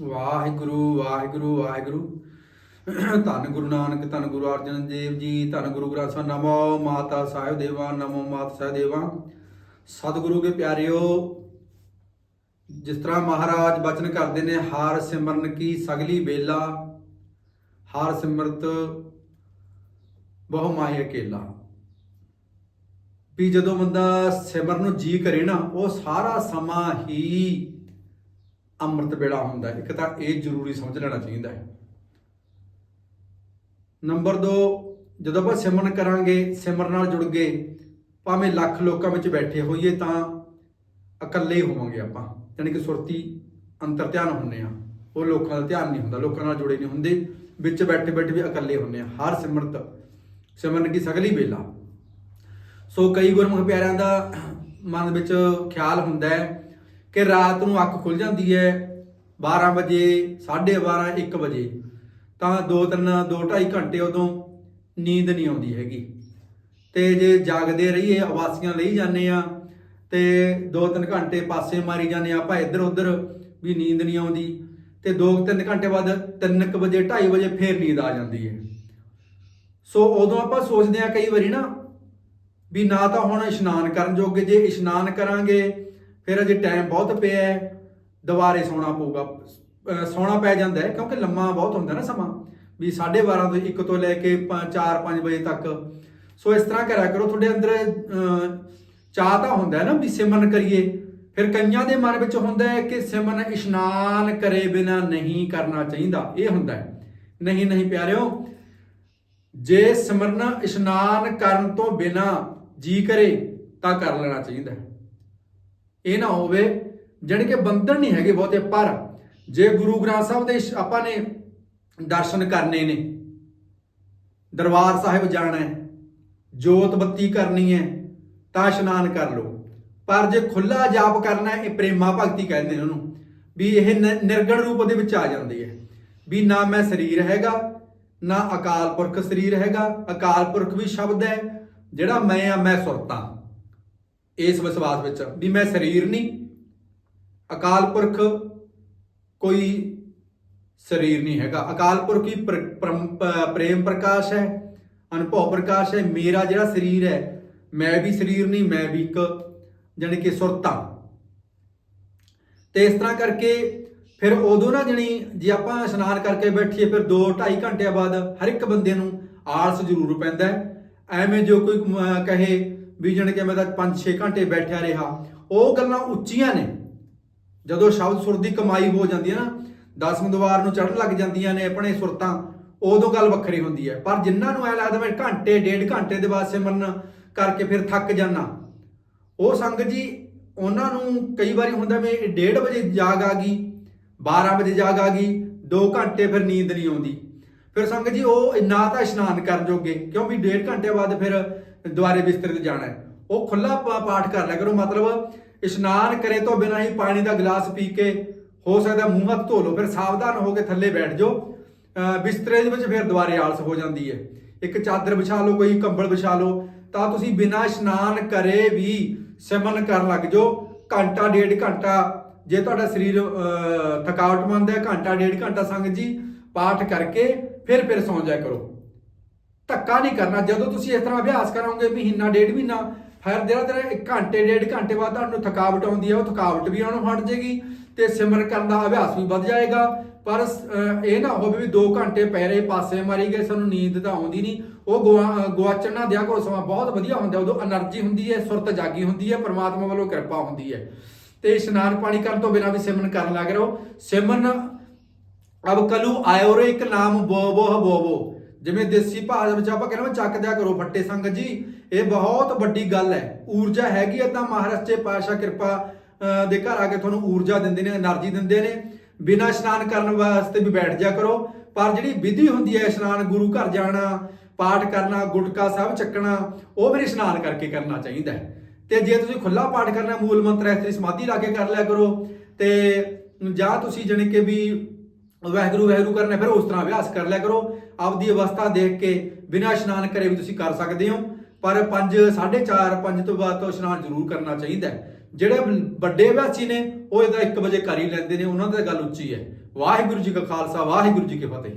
ਵਾਹਿਗੁਰੂ ਵਾਹਿਗੁਰੂ ਵਾਹਿਗੁਰੂ। ਧੰਨ ਗੁਰੂ ਨਾਨਕ, ਧੰਨ ਗੁਰੂ ਅਰਜਨ ਦੇਵ ਜੀ, ਧੰਨ ਗੁਰੂ ਗ੍ਰੰਥ ਸਾਹਿਬ, ਨਮੋ ਮਾਤਾ ਸਾਹਿਬ ਦੇਵਾ, ਨਮੋ ਮਾਤਾ ਸਾਹਿਬ ਦੇਵਾ। ਸਤਿਗੁਰੂ ਕੇ ਪਿਆਰਿਓ, ਜਿਸ ਤਰ੍ਹਾਂ ਮਹਾਰਾਜ ਬਚਨ ਕਰਦੇ ਨੇ, ਹਾਰ ਸਿਮਰਨ ਕੀ ਸਗਲੀ ਬੇਲਾ ਹਾਰ ਸਿਮਰਤ ਬਹੁ ਮਾਹਿ ਅਕੇਲਾ। ਵੀ ਜਦੋਂ ਬੰਦਾ ਸਿਮਰਨ ਨੂੰ ਜੀ ਕਰੇ ਨਾ, ਉਹ ਸਾਰਾ ਸਮਾਂ ਹੀ ਅੰਮ੍ਰਿਤ ਵੇਲਾ ਹੁੰਦਾ ਇੱਕ ਤਾਂ ਇਹ ਜ਼ਰੂਰੀ ਸਮਝ ਲੈਣਾ ਚਾਹੀਦਾ ਹੈ। ਨੰਬਰ 2 ਜਦੋਂ ਆਪਾਂ ਸਿਮਰਨ ਕਰਾਂਗੇ, ਸਿਮਰਨ ਨਾਲ ਜੁੜ ਗਏ, ਭਾਵੇਂ ਲੱਖ ਲੋਕਾਂ ਵਿੱਚ ਬੈਠੇ ਹੋਈਏ ਤਾਂ ਇਕੱਲੇ ਹੀ ਹੋਵਾਂਗੇ ਆਪਾਂ। ਯਾਨੀ ਕਿ ਸੁਰਤੀ, ਅੰਤਰ ਧਿਆਨ ਹੁੰਨੇ ਆ। ਉਹ ਲੋਕਾਂ ਦਾ ਧਿਆਨ ਨਹੀਂ ਹੁੰਦਾ, ਲੋਕਾਂ ਨਾਲ ਜੁੜੇ ਨਹੀਂ ਹੁੰਦੇ। ਵਿੱਚ ਬੈਠੇ ਬੈਠੇ ਵੀ ਇਕੱਲੇ ਹੁੰਨੇ ਆ। ਹਰ ਸਿਮਰਤ, ਸਿਮਰਨ ਕੀ ਸਗਲੀ ਵੇਲਾ। ਸੋ ਕਈ ਗੁਰਮੁਖ ਪਿਆਰਿਆਂ ਦਾ ਮਨ ਵਿੱਚ ਖਿਆਲ ਹੁੰਦਾ ਹੈ ਕਿ ਰਾਤ ਨੂੰ ਅੱਖ ਖੁੱਲ ਜਾਂਦੀ ਹੈ 12 ਵਜੇ 12:30 1 ਵਜੇ। ਤਾਂ 2 3 2 2.5 ਘੰਟੇ ਉਦੋਂ ਨੀਂਦ ਨਹੀਂ ਆਉਂਦੀ ਹੈਗੀ। ਤੇ ਜੇ ਜਾਗਦੇ ਰਹੀਏ, ਆਵਾਸੀਆਂ ਲਈ ਜਾਂਦੇ ਆ ਤੇ 2-3 ਘੰਟੇ ਪਾਸੇ ਮਾਰੀ ਜਾਂਦੇ ਆ ਆਪਾਂ ਇੱਧਰ ਉੱਧਰ ਵੀ ਨੀਂਦ ਨਹੀਂ ਆਉਂਦੀ। ਤੇ 2-3 ਘੰਟੇ ਬਾਅਦ 3 ਵਜੇ 2:30 ਵਜੇ ਫੇਰ ਨੀਂਦ ਆ ਜਾਂਦੀ ਹੈ। ਸੋ ਉਦੋਂ ਆਪਾਂ ਸੋਚਦੇ ਆ ਕਈ ਵਾਰੀ ਨਾ ਵੀ ਨਾ ਤਾਂ ਹੁਣ ਇਸ਼ਨਾਨ ਕਰਨ ਜੋਗੇ, ਜੇ ਇਸ਼ਨਾਨ ਕਰਾਂਗੇ ਫਿਰ ਅਜੇ ਟਾਈਮ ਬਹੁਤ ਪਿਆ ਹੈ ਦੁਬਾਰੇ ਸੌਣਾ ਪਊਗਾ। ਅਹ ਸੌਣਾ ਪੈ ਜਾਂਦਾ ਹੈ ਕਿਉਂਕਿ ਲੰਮਾ ਬਹੁਤ ਹੁੰਦਾ ਨਾ ਸਮਾਂ। ਵੀ 12:30 ਤੋਂ 1 ਤੋਂ ਲੈ ਕੇ 4-5 ਵਜੇ ਤੱਕ। ਸੋ ਇਸ ਤਰ੍ਹਾਂ ਕਰਿਆ ਕਰੋ ਤੁਹਾਡੇ ਅੰਦਰ ਅਹ, ਚਾਹ ਤਾਂ ਹੁੰਦਾ ਹੈ ਨਾ ਵੀ ਸਿਮਰਨ ਕਰੀਏ। ਫਿਰ ਕਈਆਂ ਦੇ ਮਨ ਵਿੱਚ ਹੁੰਦਾ ਹੈ ਕਿ ਸਿਮਰਨ ਇਸ਼ਨਾਨ ਕਰੇ ਬਿਨਾ ਨਹੀਂ ਕਰਨਾ ਚਾਹੀਦਾ। ਇਹ ਹੁੰਦਾ ਹੈ। ਨਹੀਂ ਨਹੀਂ ਪਿਆਰਿਓ ਜੇ ਸਿਮਰਨ ਇਸ਼ਨਾਨ ਕਰਨ ਤੋਂ ਬਿਨਾ ਜੀ ਕਰੇ ਤਾਂ ਕਰ ਲੈਣਾ ਚਾਹੀਦਾ ਹੈ। ਇਹ ਨਾ ਹੋਵੇ, ਜਾਣੀ ਕਿ ਬੰਧਨ ਨਹੀਂ ਹੈਗੇ ਬਹੁਤੇ, ਪਰ ਜੇ ਗੁਰੂ ਗ੍ਰੰਥ ਸਾਹਿਬ ਦੇ ਆਪਾਂ ਨੇ ਦਰਸ਼ਨ ਕਰਨੇ ਨੇ, ਦਰਬਾਰ ਸਾਹਿਬ ਜਾਣਾ ਹੈ, ਜੋਤ ਬੱਤੀ ਕਰਨੀ ਹੈ, ਤਾਂ ਇਸ਼ਨਾਨ ਕਰ ਲਓ। ਪਰ ਜੇ ਖੁੱਲਾ ਜਾਪ ਕਰਨਾ ਹੈ, ਇਹ ਪ੍ਰੇਮਾ ਭਗਤੀ ਕਹਿੰਦੇ ਨੇ ਉਹਨੂੰ, ਵੀ ਇਹ ਨ- ਨਿਰਗਣ ਰੂਪ ਦੇ ਵਿੱਚ ਆ ਜਾਂਦੀ ਹੈ। ਵੀ ਨਾ ਮੈਂ ਸਰੀਰ ਹੈਗਾ, ਨਾ ਅਕਾਲ ਪੁਰਖ ਸਰੀਰ ਹੈਗਾ, ਅਕਾਲ ਪੁਰਖ ਵੀ ਸ਼ਬਦ ਹੈ, ਜਿਹੜਾ ਮੈਂ ਆ, ਮੈਂ ਸੁਰਤਾਂ। ਇਸ ਵਿਸ਼ਵਾਸ ਵਿੱਚ ਵੀ ਮੈਂ ਸਰੀਰ ਨਹੀਂ, ਅਕਾਲ ਪੁਰਖ ਕੋਈ ਸਰੀਰ ਨਹੀਂ ਹੈਗਾ। ਅਕਾਲ ਪੁਰਖ ਹੀ ਪ੍ਰੇਮ ਪ੍ਰਕਾਸ਼ ਹੈ, ਅਨੁਭਵ ਪ੍ਰਕਾਸ਼ ਹੈ, ਮੇਰਾ ਜਿਹੜਾ ਸਰੀਰ ਹੈ, ਮੈਂ ਵੀ ਸਰੀਰ ਨਹੀਂ, ਮੈਂ ਵੀ ਇੱਕ ਜਾਣੀ ਕਿ ਸੁਰਤਾ ਤੇ ਇਸ ਤਰ੍ਹਾਂ ਕਰਕੇ ਫਿਰ ਉਦੋਂ ਨਾ ਜਣੀ ਜੇ ਆਪਾਂ ਇਸ਼ਨਾਨ ਕਰਕੇ ਬੈਠੀਏ, ਫਿਰ 2 2.5 ਘੰਟਿਆਂ ਬਾਅਦ ਹਰ ਇੱਕ ਬੰਦੇ ਨੂੰ ਆਲਸ ਜ਼ਰੂਰ ਪੈਂਦਾ ਐਵੇਂ ਜੋ ਕੋਈ ਕਹੇ ਵੀ ਜਣ ਕੇ ਮੈਂ ਤਾਂ 5-6 ਘੰਟੇ ਬੈਠਿਆ ਰਿਹਾ। ਉਹ ਗੱਲਾਂ ਉੱਚੀਆਂ ਨੇ। ਜਦੋਂ ਸ਼ਬਦ ਸੁਰ ਦੀ ਕਮਾਈ ਹੋ ਜਾਂਦੀ ਹੈ ਨਾ ਦਸਮ ਦਵਾਰ ਨੂੰ ਚੜ੍ਹਨ ਲੱਗ ਜਾਂਦੀਆਂ ਨੇ ਆਪਣੇ ਸੁਰਤਾਂ, ਉਦੋਂ ਗੱਲ ਵੱਖਰੀ ਹੁੰਦੀ ਹੈ। ਪਰ ਜਿਨ੍ਹਾਂ ਨੂੰ ਐ ਲੱਗਦਾ ਮੈਂ ਘੰਟੇ, ਡੇਢ ਘੰਟੇ ਦੇ ਬਾਅਦ ਸਿਮਰਨ ਕਰਕੇ ਫਿਰ ਥੱਕ ਜਾਣਾ ਉਹ ਸੰਗਤ ਜੀ, ਉਹਨਾਂ ਨੂੰ ਕਈ ਵਾਰੀ ਹੁੰਦਾ ਵੀ 1:30 ਵਜੇ ਜਾਗ ਆ ਗਈ 12 ਵਜੇ ਜਾਗ ਆ ਗਈ 2 ਘੰਟੇ ਫਿਰ ਨੀਂਦ ਨਹੀਂ ਆਉਂਦੀ। ਫਿਰ ਸੰਗਤ ਜੀ, ਉਹ ਨਾ ਤਾਂ ਇਸ਼ਨਾਨ ਕਰਨ ਜੋਗੇ, ਕਿਉਂਕਿ ਵੀ 1.5 ਘੰਟੇ ਬਾਅਦ ਫਿਰ ਦੁਬਾਰੇ ਬਿਸਤਰੇ ਤੇ ਜਾਣਾ ਹੈ। ਉਹ ਖੁੱਲਾ ਪਾਠ ਕਰ ਲਿਆ ਕਰੋ, ਮਤਲਬ ਇਸ਼ਨਾਨ ਕਰੇ ਤੋਂ ਬਿਨਾਂ ਹੀ ਪਾਣੀ ਦਾ ਗਲਾਸ ਪੀ ਕੇ ਹੋ ਸਕਦਾ ਮੂੰਹ ਹੱਥ ਧੋ ਲਓ, ਫਿਰ ਸਾਵਧਾਨ ਹੋ ਕੇ ਥੱਲੇ ਬੈਠ ਜਾਓ। ਬਿਸਤਰੇ ਦੇ ਵਿੱਚ ਫਿਰ ਦੁਬਾਰੇ ਆਲਸ ਹੋ ਜਾਂਦੀ ਹੈ। ਇੱਕ ਚਾਦਰ ਵਿਛਾ ਲਓ, ਕੋਈ ਕੰਬਲ ਵਿਛਾ ਲਓ, ਤਾਂ ਤੁਸੀਂ ਬਿਨਾਂ ਇਸ਼ਨਾਨ ਕਰੇ ਵੀ ਸਿਮਰਨ ਕਰਨ ਲੱਗ ਜਾਓ। ਘੰਟਾ, ਡੇਢ ਘੰਟਾ, ਜੇ ਤੁਹਾਡਾ ਸਰੀਰ ਥਕਾਵਟ ਥਕਾਵਟਮੰਦ ਹੈ, ਘੰਟਾ, ਡੇਢ ਘੰਟਾ ਸੰਗਤ ਜੀ ਪਾਠ ਕਰਕੇ ਫਿਰ ਫਿਰ ਸੌਂ ਜਾਇਆ ਕਰੋ। ਧੱਕਾ ਨਹੀਂ ਕਰਨਾ। ਜਦੋਂ ਤੁਸੀਂ ਇਸ ਤਰ੍ਹਾਂ ਅਭਿਆਸ ਕਰੋਗੇ ਮਹੀਨਾ, ਡੇਢ ਮਹੀਨਾ, ਫਿਰ ਜਿਹੜਾ ਤੇਰਾ ਇੱਕ ਘੰਟੇ, ਡੇਢ ਘੰਟੇ ਬਾਅਦ ਤੁਹਾਨੂੰ ਥਕਾਵਟ ਆਉਂਦੀ ਹੈ ਉਹ ਥਕਾਵਟ ਵੀ ਆਉਣੋਂ ਹਟ ਜੇਗੀ ਤੇ ਸਿਮਰਨ ਕਰਨ ਦਾ ਅਭਿਆਸ ਵੀ ਵੱਧ ਜਾਏਗਾ। ਪਰ ਇਹ ਨਾ ਹੋਵੇ ਵੀ 2 ਘੰਟੇ ਪੈਰੇ ਪਾਸੇ ਮਾਰੀ ਗਏ, ਸਾਨੂੰ ਨੀਂਦ ਤਾਂ ਆਉਂਦੀ ਨਹੀਂ। ਉਹ ਗਵਾਚਣ ਨਾ ਦਿਆ ਕਰੋ ਸਮਾਂ ਬਹੁਤ ਵਧੀਆ ਹੁੰਦਾ, ਉਦੋਂ એનર્ਜੀ ਹੁੰਦੀ ਹੈ, ਸੁਰਤ ਜਾਗੀ ਹੁੰਦੀ ਹੈ, ਪਰਮਾਤਮਾ ਵੱਲੋਂ ਕਿਰਪਾ ਹੁੰਦੀ ਹੈ। ਤੇ ਇਸ਼ਨਾਨ ਪਾਣੀ ਕਰਨ ਤੋਂ ਬਿਨਾਂ ਵੀ ਸਿਮਰਨ ਕਰਨ ਲੱਗ ਰਹੋ। ਸਿਮਰਨ ਅਬ ਕਲੂ ਆਇਓ ਰੇ ਇੱਕ ਨਾਮ ਬੋ ਬੋ ਬੋ ਬੋ। ਜਿਵੇਂ ਦੇਸੀ ਭਾਸ਼ਾ ਵਿੱਚ ਆਪਾਂ ਕਹਿੰਦੇ ਚੱਕ ਦਿਆ ਕਰੋ ਫੱਟੇ ਸੰਗਤ ਜੀ, ਇਹ ਬਹੁਤ ਵੱਡੀ ਗੱਲ ਹੈ। ਊਰਜਾ ਹੈਗੀ ਹੈ ਤਾਂ ਮਹਾਰਾਸ਼ਟਰ ਪਾਸ਼ਾ ਕਿਰਪਾ ਦੇ ਘਰ ਆ ਕੇ ਤੁਹਾਨੂੰ ਊਰਜਾ ਦਿੰਦੇ ਨੇ એનર્ਜੀ ਦਿੰਦੇ ਨੇ। ਬਿਨਾਂ ਇਸ਼ਨਾਨ ਕਰਨ ਵਾਸਤੇ ਵੀ ਬੈਠ ਜਾ ਕਰੋ। ਪਰ ਜਿਹੜੀ ਵਿਧੀ ਹੁੰਦੀ ਹੈ ਇਸ਼ਨਾਨ, ਗੁਰੂ ਘਰ ਜਾਣਾ, ਪਾਠ ਕਰਨਾ, ਗੁਟਕਾ ਸਾਹਿਬ ਚੱਕਣਾ, ਉਹ ਫਿਰ ਇਸ਼ਨਾਨ ਕਰਕੇ ਕਰਨਾ ਚਾਹੀਦਾ ਹੈ। ਤੇ ਜੇ ਤੁਸੀਂ ਖੁੱਲਾ ਪਾਠ ਕਰਨਾ, ਮੂਲ ਮੰਤਰ ਐਸਤਰੀ ਸਮਾਧੀ ਲਾ ਕੇ ਕਰ ਲਿਆ ਕਰੋ। ਤੇ ਜਾਂ ਤੁਸੀਂ ਜਣੇ ਕਿ ਵੀ ਵਹਿਗਰੂ, ਵਾਹਿਗੁਰੂ ਕਰਨਾ, ਫਿਰ ਉਸ ਤਰ੍ਹਾਂ ਅਭਿਆਸ ਕਰ ਲਿਆ ਕਰੋ। ਆਪਦੀ ਅਵਸਥਾ ਦੇਖ ਕੇ ਬਿਨਾਂ ਇਸ਼ਨਾਨ ਕਰੇ ਵੀ ਤੁਸੀਂ ਕਰ ਸਕਦੇ ਹੋ। ਪਰ 5 4:30 5 ਤੋਂ ਬਾਅਦ ਤੋਂ ਇਸ਼ਨਾਨ ਜ਼ਰੂਰ ਕਰਨਾ ਚਾਹੀਦਾ ਜਿਹੜੇ ਵੱਡੇ ਵਿਆਸੀ ਨੇ, ਉਹ ਇਹਦਾ 1 ਵਜੇ ਕਰ ਹੀ ਲੈਂਦੇ ਨੇ। ਉਹਨਾਂ ਦੀ ਗੱਲ ਉੱਚੀ ਹੈ। ਵਾਹਿਗੁਰੂ ਜੀ ਕਾ ਖਾਲਸਾ, ਵਾਹਿਗੁਰੂ ਜੀ ਕੀ ਫਤਿਹ।